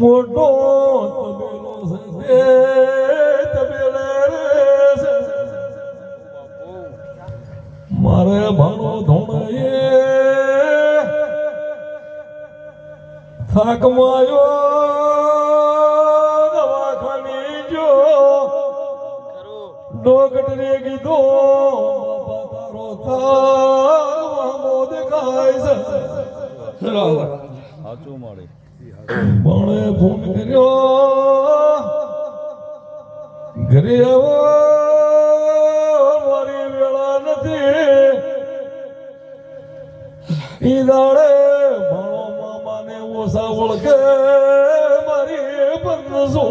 મોટો તબેલો છે તબેલે મારે ભાણો ધોણે થાક માયો દવાખાને જો ડોકટરે કીધો તારો થાક દેખાય છે. સાચું મળે. પણ ફોન કર્યો? ઘરે આવો મારી વેળા નથી. ઈ દાડે ભણો મામાને ઓસા ઓળખે મારી પરનસો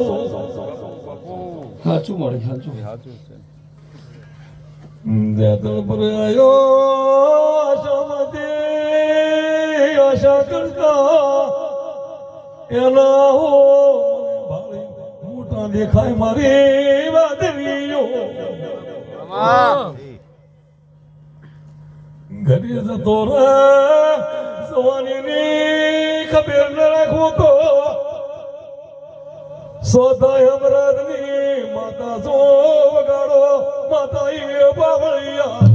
સાચું મળે સાચું. સાચું છે. દેતળ પર આયો આશામાંથી આશા કરતા એના હો ભાળી મોટા દેખાય મારી વાદળીઓ. ઘરે જતો રે ખબર ન રાખવો તો. સોદાય અમરાજની માતા સો વગાડો માતા એ બાવળિયા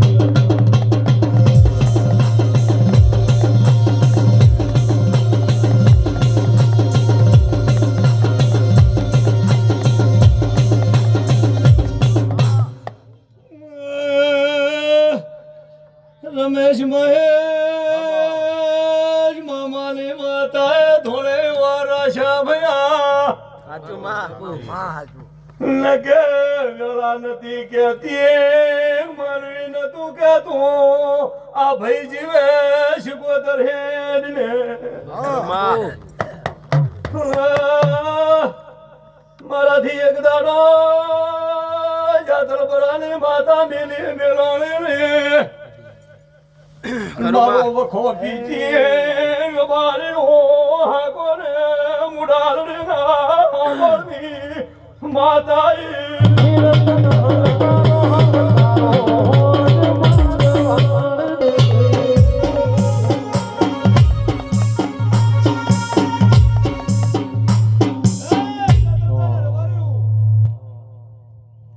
રમેશ મહેશ મામાની માતા ધોળે વારા છાભયા લગે વેળા નથી કેતી માનવી નતું કેતું આ ભાઈ જીવે શિકોતર હેડ ને મારાથી એક દાડો જાતર પરાની માતા મેલી મેળાણે રે મારો વખો પીતી મારે હો હાકો રે મુડાલ રે ના માતા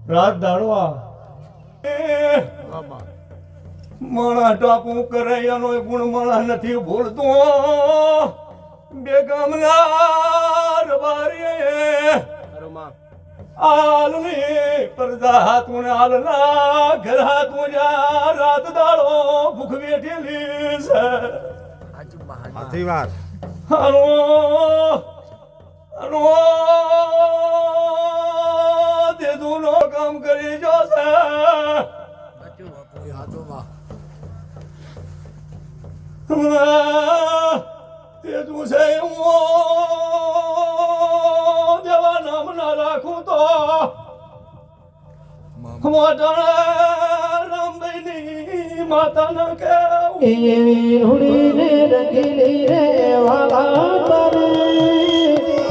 રાત દાડવા માણા ટાપુ કરાયાનો ગુણ માણા નથી ભૂલતો. બે ગામના રબારીએ આલની પરદા હાથું ને આલના ઘર હાથું જા રાત દાડો ભૂખ બેઠેલી છે. સાચી વાત. હાલો હાલો. તે તું છે હું દેવા નામ ના રાખું તો મોટા રામભાઈની માતા ના કેવું એવી રંગીલી રે વાલા તારે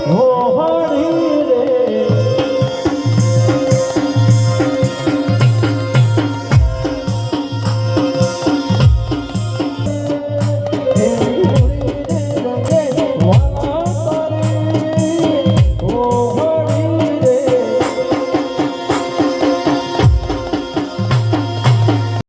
મોહણી